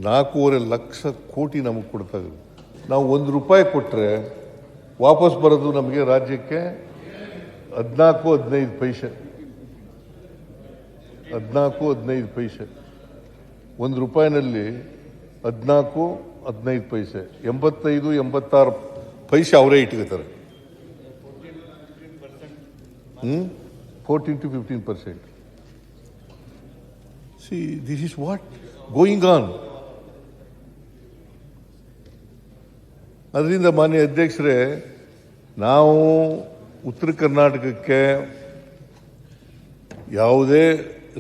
ನಾಲ್ಕೂವರೆ ಲಕ್ಷ ಕೋಟಿ ನಮಗೆ ಕೊಡ್ತಾ ಇದ್ದೀವಿ ನಾವು ಒಂದು ರೂಪಾಯಿ ಕೊಟ್ಟರೆ ವಾಪಸ್ ಬರೋದು ನಮಗೆ ರಾಜ್ಯಕ್ಕೆ ಹದಿನಾಲ್ಕು, ಹದಿನೈದು ಪೈಸೆ. ಹದಿನಾಲ್ಕು, ಹದಿನೈದು ಪೈಸೆ. ಒಂದು ರೂಪಾಯಿನಲ್ಲಿ ಹದಿನಾಲ್ಕು, ಹದಿನೈದು ಪೈಸೆ. ಎಂಬತ್ತೈದು, ಎಂಬತ್ತಾರು ಪೈಸೆ ಅವರೇ ಇಟ್ಕೋತಾರೆ. ಹ್ಞೂ fourteen to fifteen percent see this is what going on ಅದರಿಂದ ಮಾನ್ಯ ಅಧ್ಯಕ್ಷರೇ ನಾವು ಉತ್ತರ ಕರ್ನಾಟಕಕ್ಕೆ ಯಾವುದೇ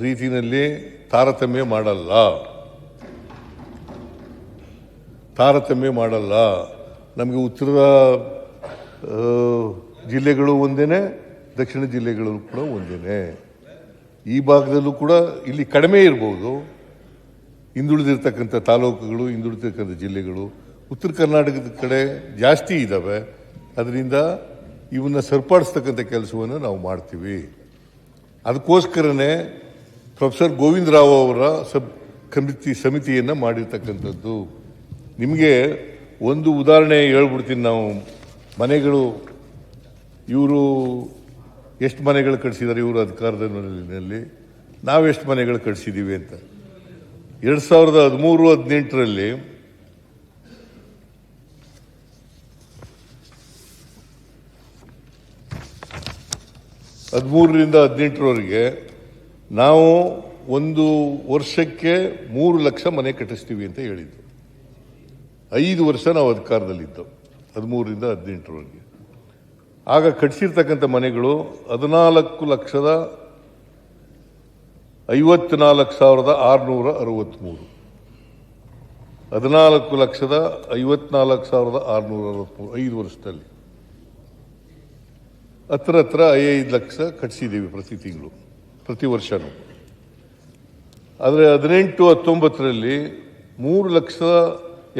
ರೀತಿಯಲ್ಲಿ ತಾರತಮ್ಯ ಮಾಡಲ್ಲ. ತಾರತಮ್ಯ ಮಾಡಲ್ಲ. ನಮಗೆ ಉತ್ತರದ ಆ, ಜಿಲ್ಲೆಗಳು ಒಂದೇನೆ ದಕ್ಷಿಣ ಜಿಲ್ಲೆಗಳಲ್ಲೂ ಕೂಡ ಒಂದೇನೆ. ಈ ಭಾಗದಲ್ಲೂ ಕೂಡ ಇಲ್ಲಿ ಕಡಿಮೆ ಇರ್ಬೋದು. ಹಿಂದುಳಿದಿರ್ತಕ್ಕಂಥ ತಾಲೂಕುಗಳು, ಹಿಂದುಳಿದಿರ್ತಕ್ಕಂಥ ಜಿಲ್ಲೆಗಳು, ಉತ್ತರ ಕರ್ನಾಟಕದ ಕಡೆ ಜಾಸ್ತಿ ಇದ್ದಾವೆ ಅದರಿಂದ ಇವನ್ನ ಸರಿಪಡಿಸ್ತಕ್ಕಂಥ ಕೆಲಸವನ್ನು ನಾವು ಮಾಡ್ತೀವಿ. ಅದಕ್ಕೋಸ್ಕರನೇ ಪ್ರೊಫೆಸರ್ ಗೋವಿಂದ ರಾವ್ ಅವರ ಸಬ್ ಕಮಿತಿ ಸಮಿತಿಯನ್ನು ಮಾಡಿರ್ತಕ್ಕಂಥದ್ದು. ನಿಮಗೆ ಒಂದು ಉದಾಹರಣೆ ಹೇಳ್ಬಿಡ್ತೀನಿ ನಾವು. ಮನೆಗಳು, ಇವರು ಎಷ್ಟು ಮನೆಗಳು ಕಟ್ಸಿದ್ದಾರೆ ಇವರು ಅಧಿಕಾರದಲ್ಲಿ ನಾವೆಷ್ಟು ಮನೆಗಳು ಕಟ್ಸಿದ್ದೀವಿ ಅಂತ. ಎರಡು ಸಾವಿರದ ಹದಿಮೂರು, ಹದಿನೆಂಟರಲ್ಲಿ ಹದಿಮೂರರಿಂದ ಹದಿನೆಂಟರವರೆಗೆ ನಾವು ಒಂದು ವರ್ಷಕ್ಕೆ ಮೂರು ಲಕ್ಷ ಮನೆ ಕಟ್ಟಿಸ್ತೀವಿ ಅಂತ ಹೇಳಿದ್ದು. ಐದು ವರ್ಷ ನಾವು ಅಧಿಕಾರದಲ್ಲಿದ್ದೆವು, ಹದಿಮೂರರಿಂದ ಹದಿನೆಂಟರವರೆಗೆ. ಆಗ ಕಟ್ಟಿಸಿರ್ತಕ್ಕಂಥ ಮನೆಗಳು ಹದಿನಾಲ್ಕು ಲಕ್ಷದ ಐವತ್ನಾಲ್ಕು ಸಾವಿರದ ಆರುನೂರ ಅರವತ್ತ್ಮೂರು ಹದಿನಾಲ್ಕು ಲಕ್ಷದ ಐವತ್ನಾಲ್ಕು ಸಾವಿರದ ಆರುನೂರ ಅರವತ್ತ್ಮೂರು ಐದು ವರ್ಷದಲ್ಲಿ. ಹತ್ರ ಹತ್ರ ಐದು ಲಕ್ಷ ಕಟ್ಸಿದ್ದೀವಿ ಪ್ರತಿ ತಿಂಗಳು, ಪ್ರತಿ ವರ್ಷನೂ. ಆದರೆ ಹದಿನೆಂಟು ಹತ್ತೊಂಬತ್ತರಲ್ಲಿ ಮೂರು ಲಕ್ಷ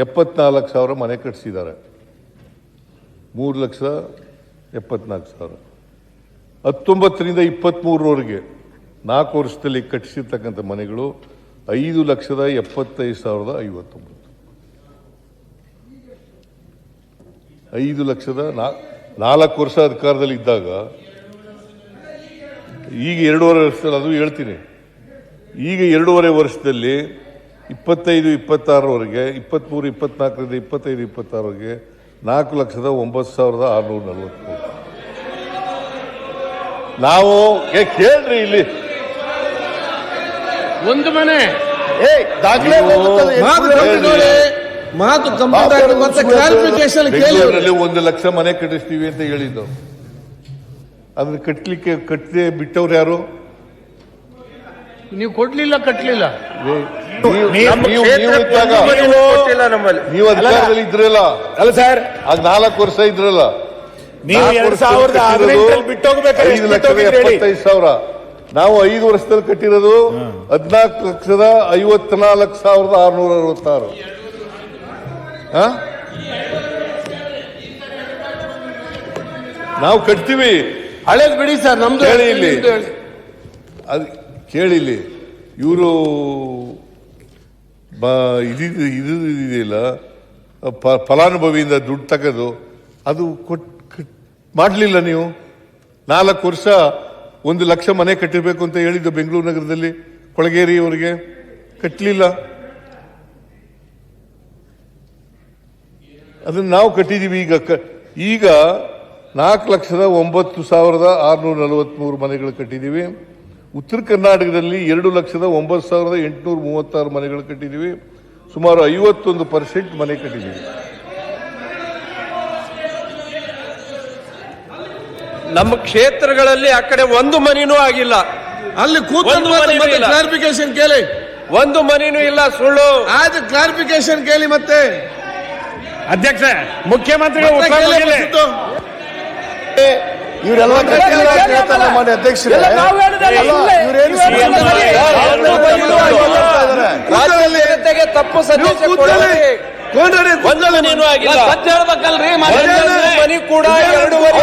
ಎಪ್ಪತ್ನಾಲ್ಕು ಸಾವಿರ ಮನೆ ಕಟ್ಟಿಸಿದ್ದಾರೆ ಮೂರು ಲಕ್ಷ ಎಪ್ಪತ್ನಾಲ್ಕು ಸಾವಿರ. ಹತ್ತೊಂಬತ್ತರಿಂದ ಇಪ್ಪತ್ತ್ಮೂರವರೆಗೆ ನಾಲ್ಕು ವರ್ಷದಲ್ಲಿ ಕಟ್ಟಿಸಿರ್ತಕ್ಕಂಥ ಮನೆಗಳು ಐದು ಲಕ್ಷದ ಎಪ್ಪತ್ತೈದು ಸಾವಿರದ ಐವತ್ತೊಂಬತ್ತು. ಐದು ಲಕ್ಷದ ನಾಲ್ಕು ವರ್ಷ ಅಧಿಕಾರದಲ್ಲಿ ಇದ್ದಾಗ ಈಗ ಎರಡೂವರೆ ವರ್ಷದಲ್ಲಿ, ಅದು ಹೇಳ್ತೀನಿ. ಈಗ ಎರಡೂವರೆ ವರ್ಷದಲ್ಲಿ ಇಪ್ಪತ್ತೈದು ಇಪ್ಪತ್ತಾರವರೆಗೆ ಇಪ್ಪತ್ತ್ಮೂರು ಇಪ್ಪತ್ನಾಲ್ಕರಿಂದ ಇಪ್ಪತ್ತೈದು ಇಪ್ಪತ್ತಾರವರೆಗೆ ನಾಲ್ಕು ಲಕ್ಷದ ಒಂಬತ್ತು ಸಾವಿರದ ಆರುನೂರ ನಲವತ್ತ್ಮೂರು ನಾವು ಏ ಕೇಳ್ರಿ ಇಲ್ಲಿ. ಒಂದು ಮನೆ. ದಾಖಲೆ ಮಾತು ಕ್ಲಾರಿಫಿಕೇಶನ್ ಕೇಳಿ ಒಂದು ಲಕ್ಷ ಮನೆ ಕಟ್ಟಿಸ್ತೀವಿ ಅಂತ ಹೇಳಿದ್ದು. ಅದನ್ನ ಕಟ್ಟಲಿಕ್ಕೆ ಕಟ್ಟದೆ ಬಿಟ್ಟವ್ರು ಯಾರು? ನೀವು ಕೊಡ್ಲಿಲ್ಲ ಕಟ್ಲಿಲ್ಲ. ನೀವು- ನೀವು- ನೀವು ಇದ್ದಾಗ ನಮ್ಮಲ್ಲಿ. ನೀವು ಅಧಿಕಾರದಲ್ಲಿ ಇದ್ರಲ್ಲ. ಅಲ್ಲ ಸರ್ ಅದ್ ನಾಲ್ಕು ವರ್ಷ ಇದ್ರಲ್ಲ. ನೀವು ಎರಡ್ ಸಾವಿರದ ಹದಿನೆಂಟರಲ್ಲಿ ಬಿಟ್ಟೋಗ್ಬೇಕಾದ್ರೆ ಐದು ಲಕ್ಷದ ಎಪ್ಪತ್ತೈದು ಸಾವಿರ. ನಾವು ಐದು ವರ್ಷದಲ್ಲಿ ಕಟ್ಟಿರೋದು ಹದಿನಾಲ್ಕು ಲಕ್ಷದ ಐವತ್ನಾಲ್ಕು ಸಾವಿರದ ಆರ್ನೂರ ಅರವತ್ತಾರು? ನಾವು ಕಟ್ತೀವಿ. ಹಳೇದ್ ಬಿಡಿ ಸರ್ ನಮ್ದು ಹೇಳಿ ಇಲ್ಲಿ. ಅದು ಕೇಳಿ ಇಲ್ಲಿ. ಇವರು ಇದಿದೆಯಲ್ಲ ಇದು ಇದೆಯಲ್ಲ ಫಲಾನುಭವಿಯಿಂದ ದುಡ್ಡು ತಗೋದು ಅದು ಕೊಟ್ ಕಟ್- ಮಾಡ್ಲಿಲ್ಲ ನೀವು? ನಾಲ್ಕು ವರ್ಷ ಒಂದು ಲಕ್ಷ ಮನೆ ಕಟ್ಟಿರಬೇಕು ಅಂತ ಹೇಳಿದ್ದು ಬೆಂಗಳೂರು ನಗರದಲ್ಲಿ ಕೊಳಗೇರಿಯವರಿಗೆ ಕಟ್ಟಲಿಲ್ಲ ಅದನ್ನು ನಾವು ಕಟ್ಟಿದ್ದೀವಿ ಈಗ. ಈಗ ನಾಲ್ಕು ಲಕ್ಷದ ಒಂಬತ್ತು ಸಾವಿರದ ಆರುನೂರ ನಲವತ್ಮೂರು ಮನೆಗಳು ಕಟ್ಟಿದ್ದೀವಿ ಉತ್ತರ ಕರ್ನಾಟಕದಲ್ಲಿ ಎರಡು ಲಕ್ಷದ ಒಂಬತ್ತು ಸಾವಿರದ ಎಂಟುನೂರ ಮೂವತ್ತಾರು ಮನೆಗಳು ಕಟ್ಟಿದ್ದೀವಿ ಸುಮಾರು ಐವತ್ತೊಂದು ಪರ್ಸೆಂಟ್ ಮನೆ ಕಟ್ಟಿದ್ದೀವಿ ನಮ್ಮ ಕ್ಷೇತ್ರಗಳಲ್ಲಿ ಆ ಕಡೆ ಒಂದು ಮನಿನೂ ಆಗಿಲ್ಲ. ಅಲ್ಲಿ ಕೂತ್ಕೊಂಡು ಮತ್ತೆ ಕ್ಲಾರಿಫಿಕೇಶನ್ ಕೇಳಿ. ಒಂದು ಮನಿನೂ ಇಲ್ಲ ಸುಳ್ಳು. ಆಯ್ತು ಕ್ಲಾರಿಫಿಕೇಶನ್ ಕೇಳಿ ಮತ್ತೆ. ಅಧ್ಯಕ್ಷ ಮುಖ್ಯಮಂತ್ರಿಗಳು. ಇವರೆಲ್ಲ ಮಾನ್ಯ ಅಧ್ಯಕ್ಷರೇ. ಇವ್ರೇನು ತಪ್ಪು ಸಂದೇಶ ಹೇಳ್ಬೇಕಲ್ರಿ? ಮನೆ ಮನಿ ಕೂಡ ಎರಡೂವರೆ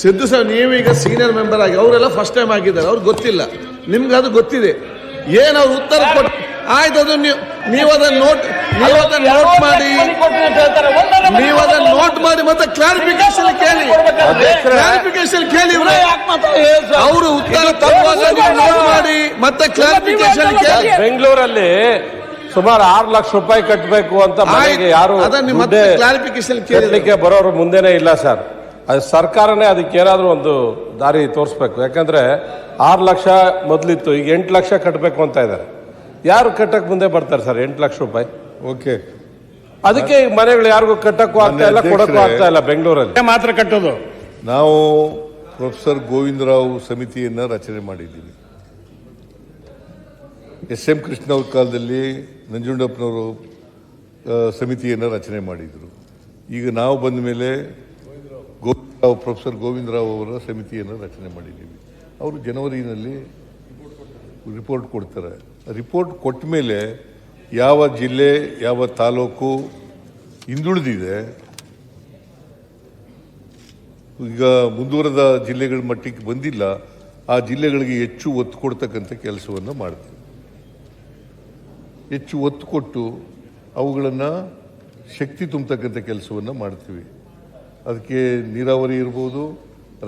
ಸಿದ್ದು ಸರ್ ನೀವೀಗ ಸೀನಿಯರ್ ಮೆಂಬರ್ ಆಗಿ ಅವರೆಲ್ಲ ಫಸ್ಟ್ ಟೈಮ್ ಆಗಿದ್ದಾರೆ. ಅವ್ರಿಗೆ ಗೊತ್ತಿಲ್ಲ. ನಿಮ್ಗೆ ಅದು ಗೊತ್ತಿದೆ. ಏನು ಅವ್ರು ಉತ್ತರ ಕೊಟ್ಟು ಆಯ್ತು ಅದು ನೀವು ನೀವು ಅದನ್ನ ನೋಟ್ ನೀವು ಅದನ್ನ ನೋಟ್ ಮಾಡಿ. ನೀವು ಅದನ್ನ ನೋಟ್ ಮಾಡಿ ಮತ್ತೆ ಕ್ಲಾರಿಫಿಕೇಶನ್ ಕೇಳಿ. ಕ್ಲಾರಿಫಿಕೇಶನ್ ಕೇಳಿ. ಅವರು ಉತ್ತರ ತರುವಾಗ ನೀವು ನೋಟ್ ಮಾಡಿ ಮತ್ತೆ ಕ್ಲಾರಿಫಿಕೇಶನ್ ಕೇಳಿ. ಬೆಂಗಳೂರಲ್ಲಿ ಸುಮಾರು ಆರು ಲಕ್ಷ ರೂಪಾಯಿ ಕಟ್ಟಬೇಕು ಅಂತ ಮನೆಗೆ ಯಾರು ಕ್ಲಾರಿಫಿಕೇಶನ್ ಕೇಳಲಿಕ್ಕೆ ಬರೋರು ಮುಂದೆನೇ ಇಲ್ಲ ಸರ್. ಅದು ಸರ್ಕಾರನೇ ಅದಕ್ಕೆ ಏನಾದರೂ ಒಂದು ದಾರಿ ತೋರಿಸ್ಬೇಕು. ಯಾಕಂದ್ರೆ ಆರು ಲಕ್ಷ ಮೊದಲಿತ್ತು ಈಗ ಎಂಟು ಲಕ್ಷ ಕಟ್ಟಬೇಕು ಅಂತ ಇದ್ದಾರೆ. ಯಾರು ಕಟ್ಟಕ್ಕೆ ಮುಂದೆ ಬರ್ತಾರೆ ಸರ್? ಎಂಟು ಲಕ್ಷ ರೂಪಾಯಿ. ಓಕೆ. ಅದಕ್ಕೆ ಈ ಮನೆಗಳು ಯಾರಿಗೂ ಕಟ್ಟಕ್ಕೂ ಆಗ್ತಾ ಇಲ್ಲ ಕೊಡಕ್ಕೂ ಆಗ್ತಾ ಇಲ್ಲ ಬೆಂಗಳೂರಲ್ಲಿ. ಮಾತ್ರ ಕಟ್ಟೋದು. ನಾವು ಪ್ರೊಫೆಸರ್ ಗೋವಿಂದರಾವ್ ಸಮಿತಿಯನ್ನು ರಚನೆ ಮಾಡಿದ್ದೀವಿ. ಎಸ್ ಎಂ ಕೃಷ್ಣ ಅವ್ರ ಕಾಲದಲ್ಲಿ ನಂಜುಂಡಪ್ಪನವರು ಆ, ಸಮಿತಿಯನ್ನು ರಚನೆ ಮಾಡಿದರು. ಈಗ ನಾವು ಬಂದ ಮೇಲೆ ಗೋವಿಂದರಾವ್ ಪ್ರೊಫೆಸರ್ ಗೋವಿಂದರಾವ್ ಅವರ ಸಮಿತಿಯನ್ನು ರಚನೆ ಮಾಡಿದ್ದೀವಿ. ಅವರು ಜನವರಿನಲ್ಲಿ ರಿಪೋರ್ಟ್ ಕೊಡ್ತಾರೆ. ರಿಪೋರ್ಟ್ ಕೊಟ್ಟ ಮೇಲೆ ಯಾವ ಜಿಲ್ಲೆ, ಯಾವ ತಾಲೂಕು ಹಿಂದುಳಿದಿದೆ, ಈಗ ಮುಂದುವರೆದ ಜಿಲ್ಲೆಗಳ ಮಟ್ಟಕ್ಕೆ ಬಂದಿಲ್ಲ, ಆ ಜಿಲ್ಲೆಗಳಿಗೆ ಹೆಚ್ಚು ಒತ್ತು ಕೊಡ್ತಕ್ಕಂಥ ಕೆಲಸವನ್ನು ಮಾಡ್ತೀವಿ. ಹೆಚ್ಚು ಒತ್ತು ಕೊಟ್ಟು ಅವುಗಳನ್ನು ಶಕ್ತಿ ತುಂಬತಕ್ಕಂಥ ಕೆಲಸವನ್ನು ಮಾಡ್ತೀವಿ. ಅದಕ್ಕೆ ನೀರಾವರಿ ಇರ್ಬೋದು,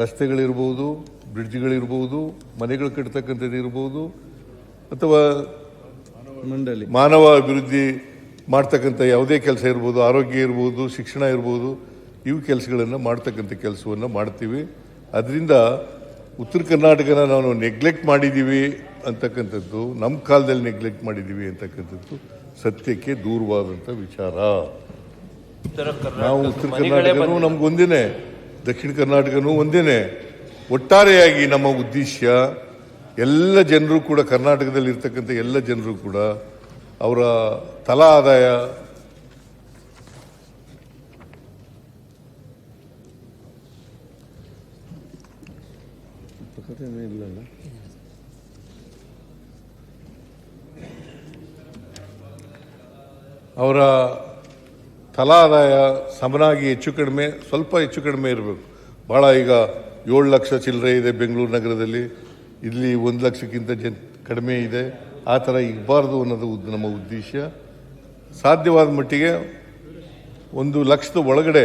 ರಸ್ತೆಗಳಿರ್ಬೋದು, ಬ್ರಿಡ್ಜ್ಗಳಿರ್ಬೋದು, ಮನೆಗಳು ಕಟ್ಟತಕ್ಕಂಥದ್ದು ಇರ್ಬೋದು ಅಥವಾ ಮಂಡಳಿ. ಮಾನವ ಅಭಿವೃದ್ಧಿ ಮಾಡ್ತಕ್ಕಂಥ ಯಾವುದೇ ಕೆಲಸ ಇರ್ಬೋದು ಆರೋಗ್ಯ ಇರ್ಬೋದು ಶಿಕ್ಷಣ ಇರ್ಬೋದು ಇವು ಕೆಲಸಗಳನ್ನು ಮಾಡ್ತಕ್ಕಂಥ ಕೆಲಸವನ್ನು ಮಾಡ್ತೀವಿ. ಅದರಿಂದ ಉತ್ತರ ಕರ್ನಾಟಕನ ನಾವು ನೆಗ್ಲೆಕ್ಟ್ ಮಾಡಿದ್ದೀವಿ ಅಂತಕ್ಕಂಥದ್ದು ನಮ್ಮ ಕಾಲದಲ್ಲಿ ನೆಗ್ಲೆಕ್ಟ್ ಮಾಡಿದ್ದೀವಿ ಅಂತಕ್ಕಂಥದ್ದು ಸತ್ಯಕ್ಕೆ ದೂರವಾದಂಥ ವಿಚಾರ. ನಾವು ಉತ್ತರ ಕರ್ನಾಟಕನೂ ನಮ್ಗೆ ಒಂದೇನೆ ದಕ್ಷಿಣ ಕರ್ನಾಟಕನೂ ಒಂದೇನೆ ಒಟ್ಟಾರೆಯಾಗಿ ನಮ್ಮ ಉದ್ದೇಶ ಎಲ್ಲ ಜನರು ಕೂಡ ಕರ್ನಾಟಕದಲ್ಲಿ ಇರ್ತಕ್ಕಂಥ ಎಲ್ಲ ಜನರು ಕೂಡ ಅವರ ತಲಾ ಆದಾಯ ಅವರ ತಲಾ ಆದಾಯ ಸಮನಾಗಿ ಹೆಚ್ಚು ಕಡಿಮೆ, ಸ್ವಲ್ಪ ಹೆಚ್ಚು ಕಡಿಮೆ ಇರಬೇಕು. ಭಾಳ ಈಗ ಏಳು ಲಕ್ಷ ಚಿಲ್ಲರೆ ಇದೆ ಬೆಂಗಳೂರು ನಗರದಲ್ಲಿ. ಇಲ್ಲಿ ಒಂದು ಲಕ್ಷಕ್ಕಿಂತ ಜನ ಕಡಿಮೆ ಇದೆ. ಆ ಥರ ಇರಬಾರ್ದು ಅನ್ನೋದು ನಮ್ಮ ಉದ್ದೇಶ. ಸಾಧ್ಯವಾದ ಮಟ್ಟಿಗೆ ಒಂದು ಲಕ್ಷದ ಒಳಗಡೆ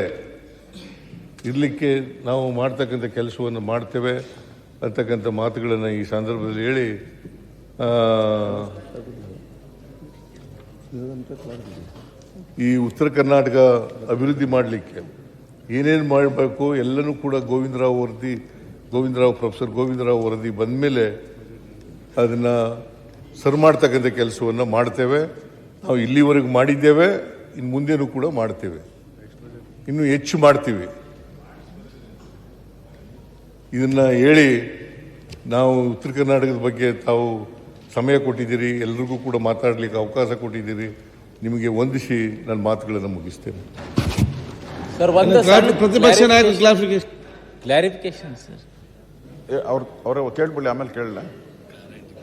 ಇರಲಿಕ್ಕೆ ನಾವು ಮಾಡ್ತಕ್ಕಂಥ ಕೆಲಸವನ್ನು ಮಾಡ್ತೇವೆ ಅಂತಕ್ಕಂಥ ಮಾತುಗಳನ್ನು ಈ ಸಂದರ್ಭದಲ್ಲಿ ಹೇಳಿ ಈ ಉತ್ತರ ಕರ್ನಾಟಕ ಅಭಿವೃದ್ಧಿ ಮಾಡಲಿಕ್ಕೆ ಏನೇನು ಮಾಡಬೇಕು ಎಲ್ಲನೂ ಕೂಡ ಗೋವಿಂದರಾವ್ ವರದಿ ಗೋವಿಂದರಾವ್ ಪ್ರೊಫೆಸರ್ ಗೋವಿಂದರಾವ್ ವರದಿ ಬಂದ ಮೇಲೆ ಅದನ್ನು ಸರ್ ಮಾಡ್ತಕ್ಕಂಥ ಕೆಲಸವನ್ನು ಮಾಡ್ತೇವೆ. ನಾವು ಇಲ್ಲಿವರೆಗೂ ಮಾಡಿದ್ದೇವೆ ಇನ್ನು ಮುಂದೆನೂ ಕೂಡ ಮಾಡ್ತೇವೆ. ಇನ್ನೂ ಹೆಚ್ಚು ಮಾಡ್ತೀವಿ. ಇದನ್ನು ಹೇಳಿ ನಾವು ಉತ್ತರ ಕರ್ನಾಟಕದ ಬಗ್ಗೆ ತಾವು ಸಮಯ ಕೊಟ್ಟಿದ್ದೀರಿ ಎಲ್ರಿಗೂ ಕೂಡ ಮಾತಾಡಲಿಕ್ಕೆ ಅವಕಾಶ ಕೊಟ್ಟಿದ್ದೀರಿ. ನಿಮಗೆ ವಂದಿಸಿ ನನ್ನ ಮಾತುಗಳನ್ನು ಮುಗಿಸ್ತೇನೆ. ಸರ್ ಒಂದು ಪ್ರತಿಪಕ್ಷ ನಾಯಕ ಕ್ಲಾರಿಫಿಕೇಶನ್ ಕ್ಲಾರಿಫಿಕೇಶನ್ ಸರ್ ಅವ್ರ ಅವರ ಕೇಳ್ಬಿಡಿ ಆಮೇಲೆ ಕೇಳಲ್ಲ